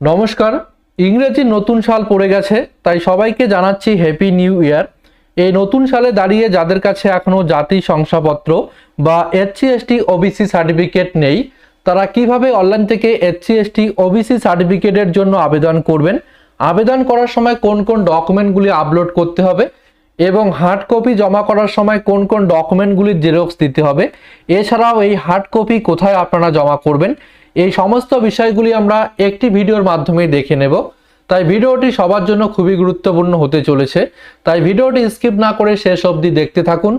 নমস্কার, ইংরেজি নতুন সাল পড়ে গেছে, তাই সবাইকে জানাচ্ছি হ্যাপি নিউ ইয়ার এই নতুন সালে দাঁড়িয়ে যাদের কাছে এখনও জাতি শংসাপত্র বা এসসি এসটি ওবিসি সার্টিফিকেট নেই, তারা কীভাবে অনলাইন থেকে এসসি এসটি ওবিসি সার্টিফিকেটের জন্য আবেদন করবেন? আবেদন করার সময় কোন কোন ডকুমেন্টগুলি আপলোড করতে হবে? এবং হার্ড কপি জমা করার সময় কোন কোন ডকুমেন্টগুলির জেরক্স দিতে হবে? এছাড়াও এই হার্ড কপি কোথায় আপনারা জমা করবেন? এই সমস্ত বিষয়গুলি আমরা একটি ভিডিওর মাধ্যমে দেখে নেব। তাই ভিডিওটি সবার জন্য খুবই গুরুত্বপূর্ণ হতে চলেছে। তাই ভিডিওটি স্কিপ না করে শেষ অবধি দেখতে থাকুন।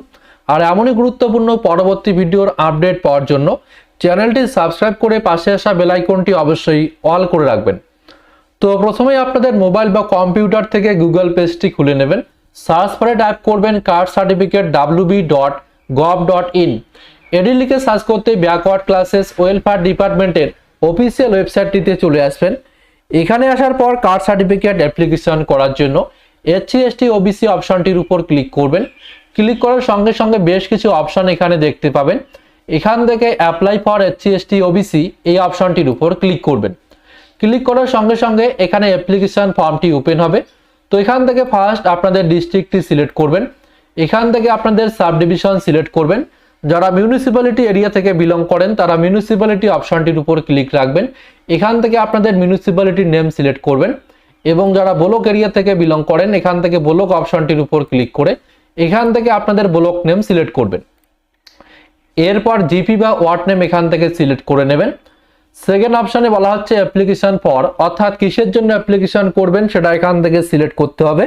আর এমনই গুরুত্বপূর্ণ পরবর্তী ভিডিওর আপডেট পাওয়ার জন্য চ্যানেলটি সাবস্ক্রাইব করে পাশে আসা বেল আইকনটি অবশ্যই অল করে রাখবেন। তো প্রথমেই আপনাদের মোবাইল বা কম্পিউটার থেকে গুগল পেজটি খুলে নেবেন। সার্চ করে টাইপ করবেন caste certificate WB dot gov dot in এটি লিখে সার্চ করতে ব্যাকওয়ার্ড ক্লাসেস ওয়েলফেয়ার ডিপার্টমেন্টের অফিসিয়াল ওয়েবসাইটটিতে চলে আসবেন। এখানে আসার পর কার্ড সার্টিফিকেট অ্যাপ্লিকেশন করার জন্য এসসি এসটি ওবিসি অপশনটির উপর ক্লিক করবেন। ক্লিক করার সঙ্গে সঙ্গে বেশ কিছু অপশন এখানে দেখতে পাবেন। এখান থেকে apply for SC ST OBC এই অপশনটির উপর ক্লিক করবেন। ক্লিক করার সঙ্গে সঙ্গে এখানে অ্যাপ্লিকেশন ফর্মটি ওপেন হবে। তো এখান থেকে ফার্স্ট আপনাদের ডিস্ট্রিক্টটি সিলেক্ট করবেন। এখান থেকে আপনাদের সাব ডিভিশন সিলেক্ট করবেন। যারা মিউনিসিপ্যালিটি এরিয়া থেকে বিলং করেন, তারা মিউনিসিপ্যালিটি অপশনটির উপর ক্লিক রাখবেন। এখান থেকে আপনাদের মিউনিসিপ্যালিটির নেম সিলেক্ট করবেন। এবং যারা ব্লক এরিয়া থেকে বিলং করেন, এখান থেকে ব্লক অপশনটির উপর ক্লিক করে এখান থেকে আপনাদের ব্লক নেম সিলেক্ট করবেন। এরপর জিপি বা ওয়ার্ড নেম এখান থেকে সিলেক্ট করে নেবেন। সেকেন্ড অপশনে বলা হচ্ছে অ্যাপ্লিকেশন ফর অর্থাৎ কিসের জন্য অ্যাপ্লিকেশন করবেন সেটা এখান থেকে সিলেক্ট করতে হবে।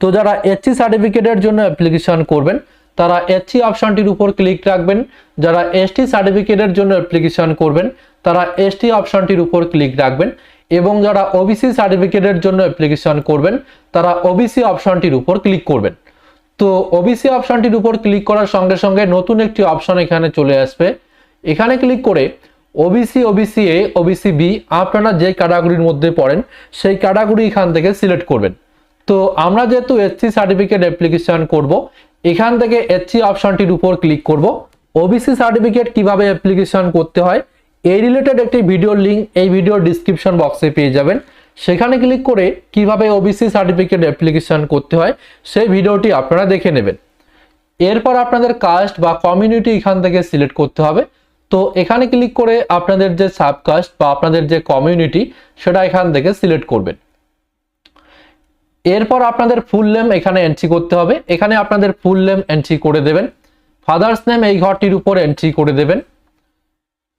তো যারা এসসি সার্টিফিকেটের জন্য অ্যাপ্লিকেশন করবেন, তারা এসসি অপশনটির উপর ক্লিক রাখবেন। যারা এসটি সার্টিফিকেটের জন্য অ্যাপ্লিকেশন করবেন, তারা এসটি অপশনটির উপর ক্লিক রাখবেন। এবং যারা ওবিসি সার্টিফিকেটের জন্য অ্যাপ্লিকেশন করবেন, তারা ওবিসি অপশনটির উপর ক্লিক করবেন। তো ওবিসি অপশনটির উপর ক্লিক করার সঙ্গে সঙ্গে নতুন একটি অপশন এখানে চলে আসবে। এখানে ক্লিক করে OBC OBC A OBC B আপনারা যে ক্যাটাগরির মধ্যে পড়েন, সেই ক্যাটাগরি এখান থেকে সিলেক্ট করবেন। তো আমরা যেহেতু এসসি সার্টিফিকেট অ্যাপ্লিকেশন করব, এখান থেকে এসসি অপশনটির উপর ক্লিক করব। ওবিসি সার্টিফিকেট কীভাবে অ্যাপ্লিকেশন করতে হয়, এই রিলেটেড একটি ভিডিওর লিঙ্ক এই ভিডিওর ডিসক্রিপশন বক্সে পেয়ে যাবেন। সেখানে ক্লিক করে কীভাবে ওবিসি সার্টিফিকেট অ্যাপ্লিকেশন করতে হয়, সেই ভিডিওটি আপনারা দেখে নেবেন। এরপর আপনাদের কাস্ট বা কমিউনিটি এখান থেকে সিলেক্ট করতে হবে। তো এখানে ক্লিক করে আপনাদের যে সাবকাস্ট বা আপনাদের যে কমিউনিটি সেটা এখান থেকে সিলেক্ট করবেন। এরপর আপনাদের ফুল নেম এখানে এন্ট্রি করতে হবে। এখানে আপনাদের ফুল নেম এন্ট্রি করে দেবেন। ফাদার্স নেম এই ঘরটির উপর এন্ট্রি করে দেবেন।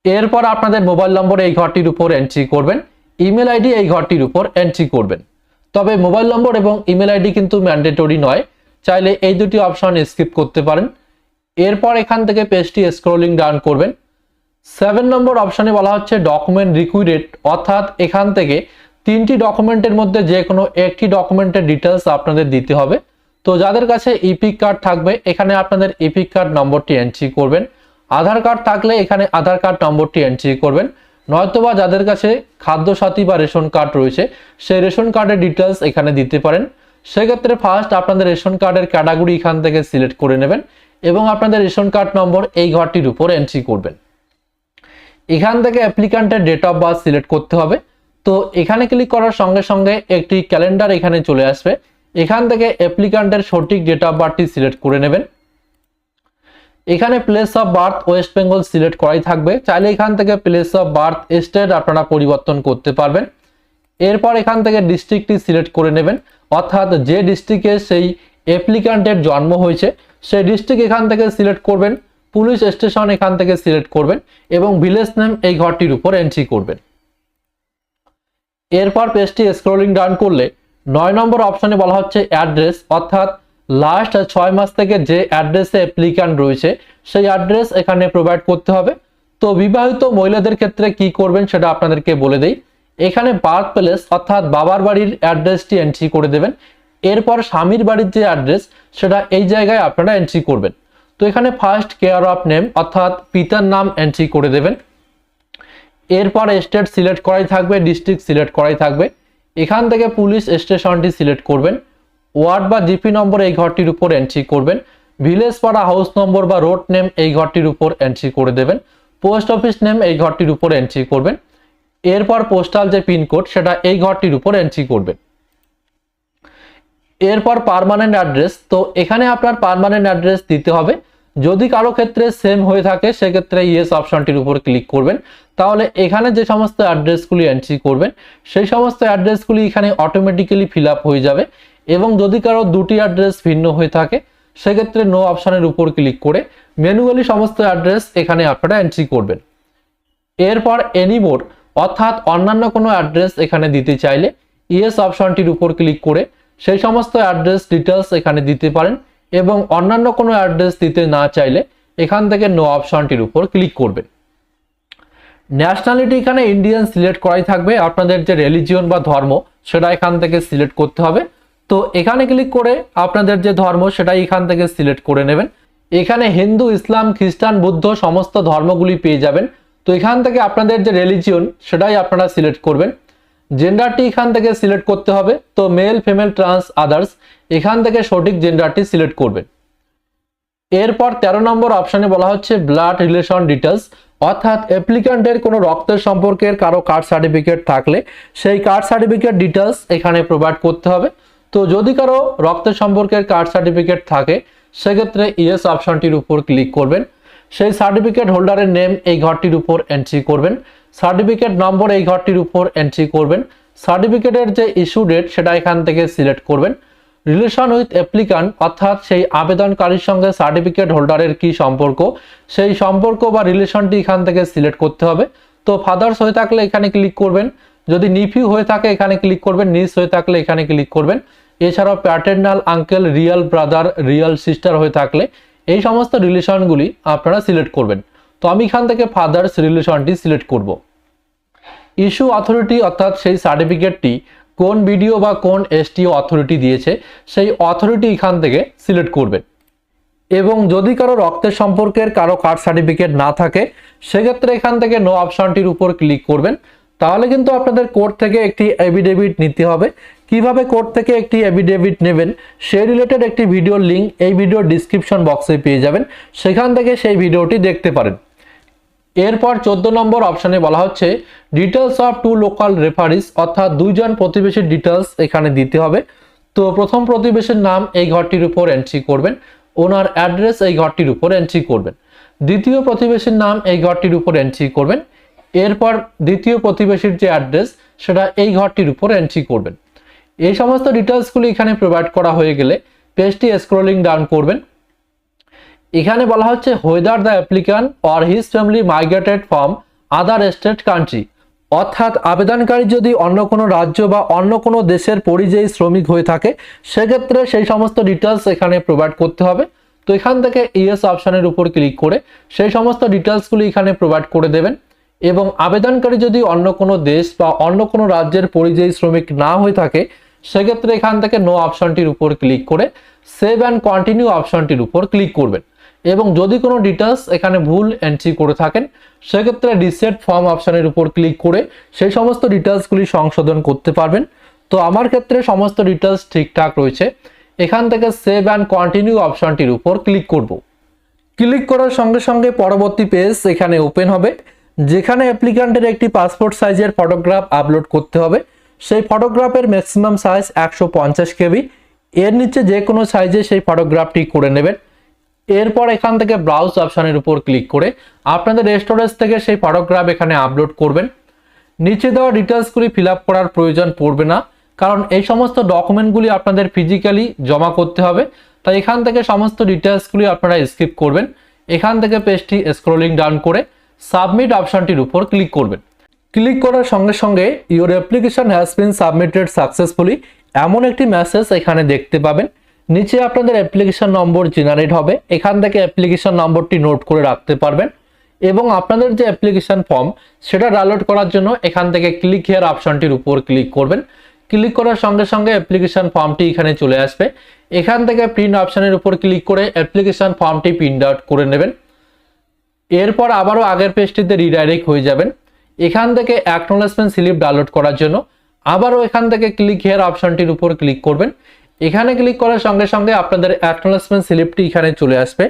এরপর আপনাদের মোবাইল নম্বর এই ঘরটির উপর এন্ট্রি করবেন। ইমেল আইডি এই ঘরটির উপর এন্ট্রি করবেন। তবে মোবাইল নম্বর এবং ইমেল আইডি কিন্তু ম্যান্ডেটরি নয়। চাইলে এই দুটি অপশন স্কিপ করতে পারেন। এরপর এখান থেকে পেজটি স্ক্রোলিং ডাউন করবেন। সেভেন নম্বর অপশানে বলা হচ্ছে ডকুমেন্ট রিকুইডেড অর্থাৎ এখান থেকে তিনটি ডকুমেন্টের মধ্যে যে কোনো একটি ডকুমেন্টের ডিটেলস আপনাদের দিতে হবে। তো যাদের কাছে ইপিক কার্ড থাকবে, এখানে আপনাদের ইপিক কার্ড নম্বরটি এন্ট্রি করবেন। আধার কার্ড থাকলে এখানে আধার কার্ড নম্বরটি এন্ট্রি করবেন। নয়তোবা যাদের কাছে খাদ্য সাথী বা রেশন কার্ড রয়েছে, সেই রেশন কার্ডের ডিটেলস এখানে দিতে পারেন। সেক্ষেত্রে ফার্স্ট আপনাদের রেশন কার্ডের ক্যাটাগরি এখান থেকে সিলেক্ট করে নেবেন এবং আপনাদের রেশন কার্ড নম্বর এই ঘরটির উপর এন্ট্রি করবেন। এখান থেকে অ্যাপ্লিকান্টের ডেট অফ বার্থ সিলেক্ট করতে হবে। তো এখানে ক্লিক করার সঙ্গে সঙ্গে একটি ক্যালেন্ডার এখানে চলে আসবে। এখান থেকে অ্যাপ্লিকান্টের সঠিক ডেট অফ বার্থটি সিলেক্ট করে নেবেন। এখানে place of birth West Bengal select করাই থাকবে। চাইলে এখান থেকে প্লেস অফ বার্থ স্টেট আপনারা পরিবর্তন করতে পারবেন। এরপর এখান থেকে ডিস্ট্রিক্টটি সিলেক্ট করে নেবেন। অর্থাৎ যে ডিস্ট্রিক্টে সেই অ্যাপ্লিকান্টের জন্ম হয়েছে, সেই ডিস্ট্রিক্ট এখান থেকে সিলেক্ট করবেন। পুলিশ স্টেশন এখান থেকে সিলেক্ট করবেন এবং ভিলেজ নেম এই ঘরটির উপর এন্ট্রি করবেন। এরপর পেজটি স্ক্রলিং ডাউন করলে নয় নম্বর অপশনে বলা হচ্ছে অ্যাড্রেস অর্থাৎ লাস্ট ছয় মাস থেকে যে অ্যাড্রেসে অ্যাপ্লিক্যান্ট রয়েছে, সেই অ্যাড্রেস এখানে প্রোভাইড করতে হবে। তো বিবাহিত মহিলাদের ক্ষেত্রে কি করবেন সেটা আপনাদেরকে বলে দেই। এখানে বার্থ প্লেস অর্থাৎ বাবার বাড়ির অ্যাড্রেসটি এন্ট্রি করে দেবেন। এরপর স্বামীর বাড়ির যে অ্যাড্রেস সেটা এই জায়গায় আপনারা এন্ট্রি করবেন। তো এখানে ফার্স্ট কেয়ার অফ নেম অর্থাৎ পিতার নাম এন্ট্রি করে দেবেন। এরপর স্টেট সিলেক্ট করাই থাকবে ডিস্ট্রিক্ট সিলেক্ট করাই থাকবে। এখান থেকে পুলিশ স্টেশনটি সিলেক্ট করবেন। ওয়ার্ড বা জিপি নম্বর এই ঘরটির উপর এন্ট্রি করবেন। ভিলেজ পাড়া হাউস নম্বর বা রোড নেম এই ঘরটির উপর এন্ট্রি করে দেবেন। পোস্ট অফিস নেম এই ঘরটির উপর এন্ট্রি করবেন। এরপর পোস্টাল যে পিনকোড সেটা এই ঘরটির উপর এন্ট্রি করবেন। এরপর পারমানেন্ট অ্যাড্রেস তো এখানে আপনার পার্মানেন্ট অ্যাড্রেস দিতে হবে। যদি কারও ক্ষেত্রে সেম হয়ে থাকে, সেক্ষেত্রে ইয়েস অপশনটির উপর ক্লিক করবেন। তাহলে এখানে যে সমস্ত অ্যাড্রেসগুলি এন্ট্রি করবেন, সেই সমস্ত অ্যাড্রেসগুলি এখানে অটোমেটিক্যালি ফিল হয়ে যাবে এবং যদি কারও দুটি অ্যাড্রেস ভিন্ন হয়ে থাকে, সেক্ষেত্রে নো অপশনের উপর ক্লিক করে ম্যানুয়ালি সমস্ত অ্যাড্রেস এখানে আপনারা এন্ট্রি করবেন। এরপর এনিমোর অর্থাৎ অন্যান্য কোনো অ্যাড্রেস এখানে দিতে চাইলে ইয়েস অপশনটির উপর ক্লিক করে সেই সমস্ত অ্যাড্রেস ডিটেলস এখানে দিতে পারেন এবং অন্যান্য কোনো অ্যাড্রেস দিতে না চাইলে এখান থেকে নো অপশনটির উপর ক্লিক করবেন। ন্যাশনালিটি এখানে ইন্ডিয়ান সিলেক্ট করাই থাকবে। আপনাদের যে রিলিজিয়ন বা ধর্ম, সেটা এখান থেকে সিলেক্ট করতে হবে। তো এখানে ক্লিক করে আপনাদের যে ধর্ম, সেটাই এখান থেকে সিলেক্ট করে নেবেন। এখানে হিন্দু, ইসলাম, খ্রিস্টান, বুদ্ধ সমস্ত ধর্মগুলি পেয়ে যাবেন। তো এখান থেকে আপনাদের যে রিলিজিয়ন সেটাই আপনারা সিলেক্ট করবেন। জেন্ডারটি এখান থেকে সিলেক্ট করতে হবে। তো মেল ফিমেল ট্রান্স আদার্স এখান থেকে সঠিক জেন্ডারটি সিলেক্ট করবেন। এরপর ১৩ নম্বর অপশনে বলা হচ্ছে ব্লাড রিলেশন ডিটেলস অর্থাৎ অ্যাপ্লিক্যান্টের কোনো রক্তের সম্পর্কের কারও কার্ড সার্টিফিকেট থাকলে সেই কার্ড সার্টিফিকেট ডিটেলস এখানে প্রোভাইড করতে হবে। তো যদি কারও রক্তের সম্পর্কের কার্ড সার্টিফিকেট থাকে, সেক্ষেত্রে ইয়েস অপশনটির উপর ক্লিক করবেন। সেই সার্টিফিকেট হোল্ডারের নেম এই ঘরটির উপর এন্ট্রি করবেন। সার্টিফিকেট নম্বর এই ঘরটির উপর এন্ট্রি করবেন। সার্টিফিকেটের যে ইস্যু ডেট সেটা এখান থেকে সিলেক্ট করবেন। রিলেশন উইথ অ্যাপ্লিকান্ট অর্থাৎ সেই আবেদনকারীর সঙ্গে সার্টিফিকেট হোল্ডারের কি সম্পর্ক, সেই সম্পর্ক বা রিলেশনটি এখান থেকে সিলেক্ট করতে হবে। তো ফাদার্স হয়ে থাকলে এখানে ক্লিক করবেন। যদি নিফিউ হয়ে থাকে এখানে ক্লিক করবেন। নিস হয়ে থাকলে এখানে ক্লিক করবেন। এছাড়াও paternal uncle real brother real sister হয়ে থাকলে এই সমস্ত রিলেশনগুলি আপনারা সিলেক্ট করবেন। তো আমি এখান থেকে ফাদার্স রিলেশনটি সিলেক্ট করব। ইস্যু অথরিটি অর্থাৎ সেই সার্টিফিকেটটি কোন বিডিও বা কোন এসটিও অথরিটি দিয়েছে, সেই অথরিটি এখান থেকে সিলেক্ট করবেন এবং যদি কারও রক্তের সম্পর্কের কারও কার্ড সার্টিফিকেট না থাকে, সেক্ষেত্রে এখান থেকে নো অপশনটির উপর ক্লিক করবেন। তাহলে কিন্তু আপনাদের কোর্ট থেকে একটি এভিডেভিট নিতে হবে। কীভাবে কোর্ট থেকে একটি এভিডেভিট নেবেন, সে রিলেটেড একটি ভিডিও লিঙ্ক এই ভিডিও ডিসক্রিপশন বক্সে পেয়ে যাবেন। সেখান থেকে সেই ভিডিওটি দেখতে পারেন। এরপর চোদ্দ নম্বর অপশনে বলা হচ্ছে details of two local referees অর্থাৎ দুইজন প্রতিবেশীর ডিটেলস এখানে দিতে হবে। তো প্রথম প্রতিবেশীর নাম এই ঘরটির উপর এন্ট্রি করবেন, ওনার অ্যাড্রেস এই ঘরটির উপর এন্ট্রি করবেন। দ্বিতীয় প্রতিবেশীর নাম এই ঘরটির উপর এন্ট্রি করবেন, এরপর দ্বিতীয় প্রতিবেশীর যে অ্যাড্রেস সেটা এই ঘরটির উপর এন্ট্রি করবেন। এই সমস্ত ডিটেলসগুলি এখানে প্রোভাইড করা হয়ে গেলে পেজটি স্ক্রলিং ডাউন করবেন। এখানে বলা হচ্ছে whether the applicant or his family migrated from other state country অর্থাৎ, আবেদনকারী যদি অন্য কোনো রাজ্য বা অন্য কোনো দেশের পরিযায়ী শ্রমিক হয়ে থাকে, সেক্ষেত্রে সেই সমস্ত ডিটেলস এখানে প্রোভাইড করতে হবে। তো এখান থেকে ইএস অপশনের উপর ক্লিক করে সেই সমস্ত ডিটেলসগুলি এখানে প্রোভাইড করে দেবেন। এবং আবেদনকারী যদি অন্য কোনো দেশ বা অন্য কোনো রাজ্যের পরিযায়ী শ্রমিক না হয়ে থাকে, সেক্ষেত্রে এখান থেকে নো অপশনটির উপর ক্লিক করে সেভ অ্যান্ড কন্টিনিউ অপশনটির উপর ক্লিক করবেন। এবং যদি কোনো ডিটেলস এখানে ভুল এন্ট্রি করে থাকেন, সেক্ষেত্রে রিসেট ফর্ম অপশানের উপর ক্লিক করে সেই সমস্ত ডিটেলসগুলি সংশোধন করতে পারবেন। তো আমার ক্ষেত্রে সমস্ত ডিটেলস ঠিকঠাক রয়েছে। এখান থেকে সেভ অ্যান্ড কন্টিনিউ অপশানটির উপর ক্লিক করব। ক্লিক করার সঙ্গে সঙ্গে পরবর্তী পেজ এখানে ওপেন হবে, যেখানে অ্যাপ্লিক্যান্টের একটি পাসপোর্ট সাইজের ফটোগ্রাফ আপলোড করতে হবে। সেই ফটোগ্রাফের ম্যাক্সিমাম সাইজ একশো পঞ্চাশ কেবি। এর নিচে যে কোনো সাইজে সেই ফটোগ্রাফটি করে নেবেন। এরপর এখান থেকে ব্রাউজ অপশনের উপর ক্লিক করে আপনাদের স্টোরেজ থেকে সেই ফটোগ্রাফ এখানে আপলোড করবেন। নিচে দেওয়া ডিটেলসগুলি ফিল করার প্রয়োজন পড়বে না, কারণ এই সমস্ত ডকুমেন্টগুলি আপনাদের ফিজিক্যালি জমা করতে হবে। তাই এখান থেকে সমস্ত ডিটেলসগুলি আপনারা স্কিপ করবেন। এখান থেকে পেজটি স্ক্রোলিং ডাউন করে সাবমিট অপশনটির উপর ক্লিক করবেন। ক্লিক করার সঙ্গে সঙ্গে your application has been submitted successfully এমন একটি মেসেজ এখানে দেখতে পাবেন। নিচে আপনাদের অ্যাপ্লিকেশন নম্বর জেনারেট হবে। এখান থেকে অ্যাপ্লিকেশন নম্বরটি নোট করে রাখতে পারবেন। এবং আপনাদের যে অ্যাপ্লিকেশন ফর্ম সেটা ডাউনলোড করার জন্য এখান থেকে ক্লিক হেয়ার অপশনটির উপর ক্লিক করবেন। ক্লিক করার সঙ্গে সঙ্গে অ্যাপ্লিকেশন ফর্মটি এখানে চলে আসবে। এখান থেকে প্রিন্ট অপশানের উপর ক্লিক করে অ্যাপ্লিকেশন ফর্মটি প্রিন্ট আউট করে নেবেন। এরপর আবারও আগের পেজটিতে রিডাইরেক্ট হয়ে যাবেন। এখান থেকে অ্যাকনোলেজমেন্ট স্লিপ ডাউনলোড করার জন্য আবারও এখান থেকে ক্লিক হেয়ার অপশনটির উপর ক্লিক করবেন। এখানে ক্লিক করার সঙ্গে সঙ্গে আপনাদের অ্যাকনোলেজমেন্ট স্লিপটি এখানে চলে আসবে।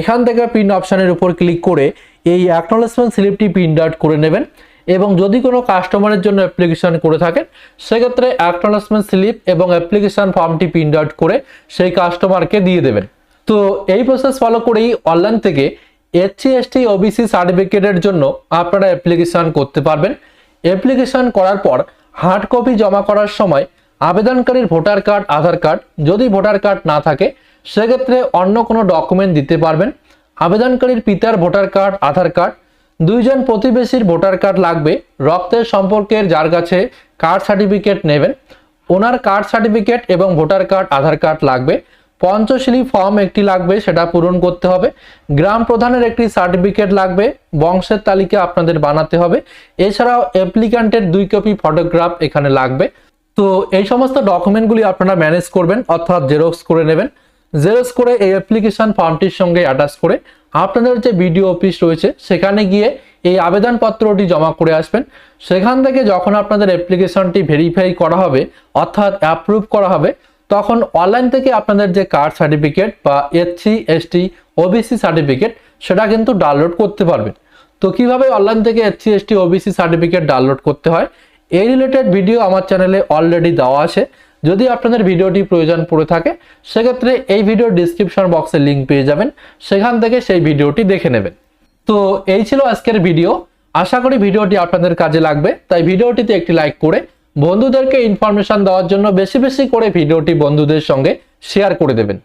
এখান থেকে প্রিন্ট অপশানের উপর ক্লিক করে এই অ্যাকনোলেজমেন্ট স্লিপটি প্রিন্ট আউট করে নেবেন এবং যদি কোনো কাস্টমারের জন্য অ্যাপ্লিকেশন করে থাকেন, সেক্ষেত্রে অ্যাকনোলেজমেন্ট স্লিপ এবং অ্যাপ্লিকেশন ফর্মটি প্রিন্ট আউট করে সেই কাস্টমারকে দিয়ে দেবেন। তো এই প্রসেস ফলো করেই অনলাইন থেকে এসসি এসটি ওবিসি সার্টিফিকেটের জন্য আপনারা অ্যাপ্লিকেশন করতে পারবেন। অ্যাপ্লিকেশন করার পর হার্ড কপি জমা করার সময় আবেদনকারীর ভোটার কার্ড, আধার কার্ড যদি ভোটার কার্ড না থাকে, সেক্ষেত্রে অন্য কোনো ডকুমেন্ট দিতে পারবেন। আবেদনকারীর পিতার ভোটার কার্ড, আধার কার্ড, দুইজন প্রতিবেশীর ভোটার কার্ড লাগবে। রক্তের সম্পর্কের যার কাছে কার্ড সার্টিফিকেট নেবেন, ওনার কার্ড সার্টিফিকেট এবং ভোটার কার্ড, আধার কার্ড লাগবে। পঞ্চশীলী ফর্ম একটি লাগবে, সেটা পূরণ করতে হবে। গ্রাম প্রধানের একটি সার্টিফিকেট লাগবে, বংশের তালিকা আপনাদের বানাতে হবে। এছাড়াও অ্যাপ্লিক্যান্টের দুই কপি ফটোগ্রাফ এখানে লাগবে। তো এই সমস্ত ডকুমেন্টগুলি আপনারা ম্যানেজ করবেন, অর্থাৎ জেরক্স করে নেবেন। জেরক্স করে এই অ্যাপ্লিকেশন ফর্মটির সঙ্গে অ্যাটাচ করে আপনাদের যে বিডিও অফিস রয়েছে, সেখানে গিয়ে এই আবেদনপত্রটি জমা করে আসবেন। সেখান থেকে যখন আপনাদের অ্যাপ্লিকেশনটি ভেরিফাই করা হবে, অর্থাৎ অ্যাপ্রুভ করা হবে, তখন অনলাইন থেকে আপনাদের যে কার্ড সার্টিফিকেট বা এসসি এসটি ওবিসি সার্টিফিকেট সেটা কিন্তু ডাউনলোড করতে পারবেন। তো কীভাবে অনলাইন থেকে SC ST OBC certificate download করতে হয়? এই রিলেটেড ভিডিও আমার চ্যানেলে অলরেডি দেওয়া আছে। যদি আপনাদের ভিডিওটি প্রয়োজন পড়ে থাকে, সেক্ষেত্রে এই ভিডিও ডিসক্রিপশন বক্সে লিঙ্ক পেয়ে যাবেন। সেখান থেকে সেই ভিডিওটি দেখে নেবেন। তো এই ছিল আজকের ভিডিও আশা করি ভিডিওটি আপনাদের কাজে লাগবে। তাই ভিডিওটিতে একটি লাইক করে বন্ধুদেরকে ইনফরমেশন দেওয়ার জন্য বেশি বেশি করে ভিডিওটি বন্ধুদের সঙ্গে শেয়ার করে দেবেন।